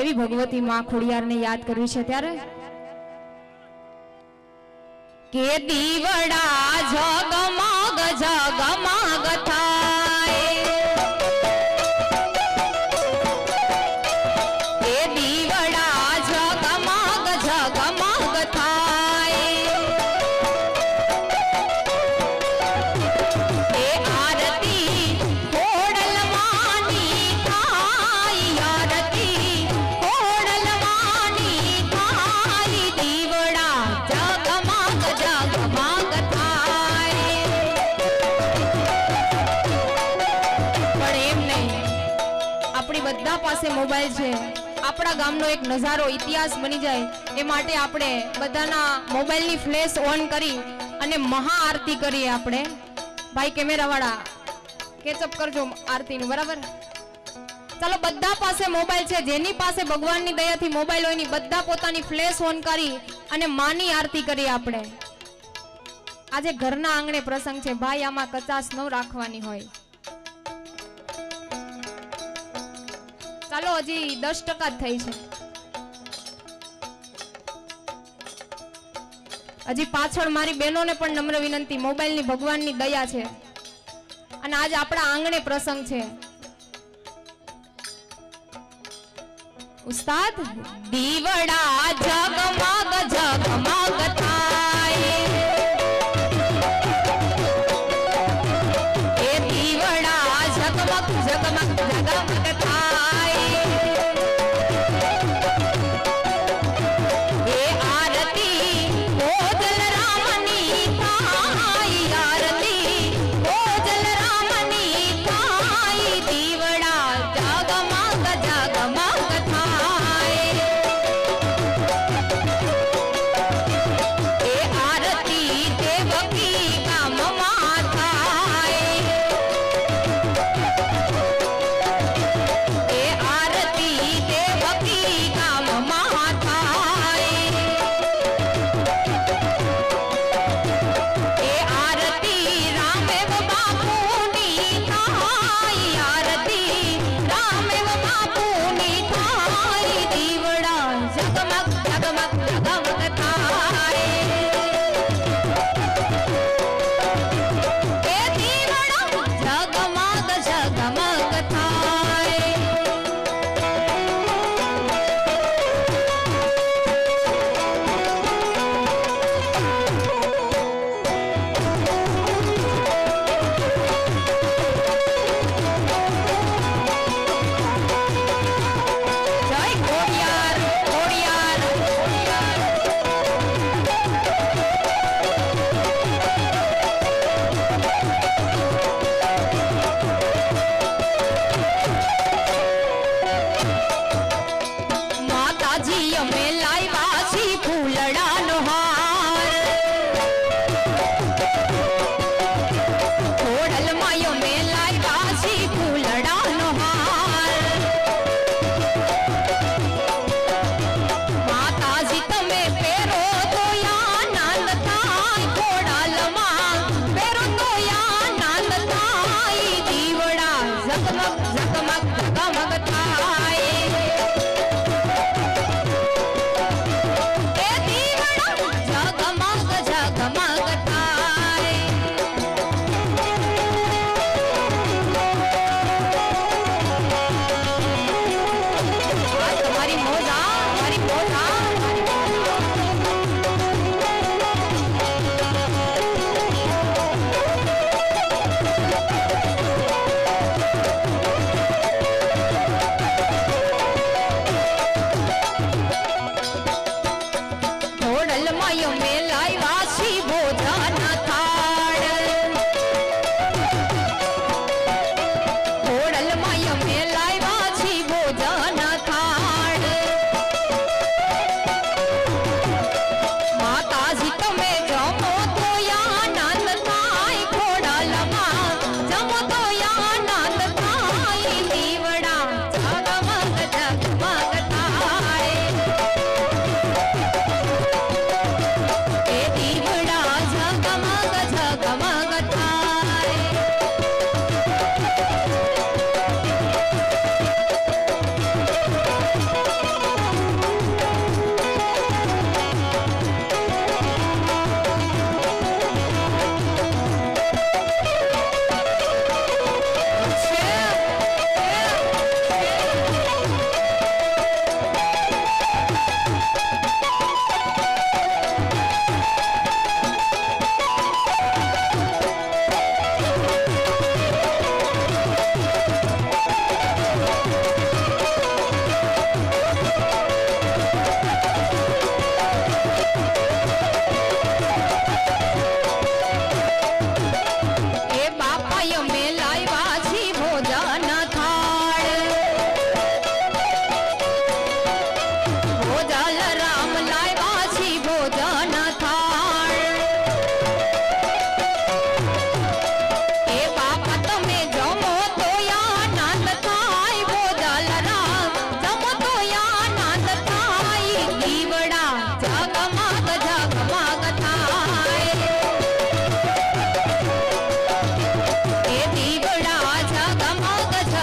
એવી ભગવતી માં ખોડિયારને યાદ કરવી છે ત્યારે? કે દીવડા જગમગ જગમગ થાય પાસે મોબાઈલ છે. આપણા ગામનો એક નજારો, ઇતિહાસ બની જાય એ માટે આપણે બધાના મોબાઈલની ફ્લેશ ઓન કરી અને મહા આરતી કરીએ આપણે. ભાઈ, કેમેરાવાળા કેચઅપ કરજો આરતીનું, બરાબર? ચાલો, બધા પાસે મોબાઈલ છે. જેની પાસે ભગવાનની દયાથી મોબાઈલ હોય બધા પોતાની ફ્લેશ ઓન કરી અને માની આરતી કરીએ આપણે. આજે ઘરના આંગણે પ્રસંગ છે, ભાઈ, આમાં કચાશ ન રાખવાની હોય. ચાલો હજી દસ ટકા થઈ છે. હજી પાછળ મારી બહેનોને પણ નમ્ર વિનંતી, મોબાઈલની ભગવાનની દયા છે. અને આજ આપણા આંગણે પ્રસંગ છે. ઉસ્તાદ, દીવડા જગમગ જગમગ થાય. એ દીવડા જગમગ જગમગ જગમગ થાય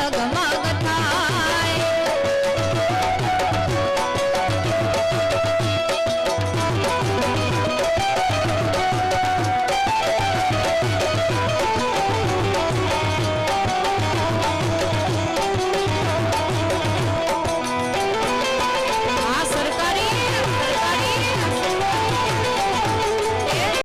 怎么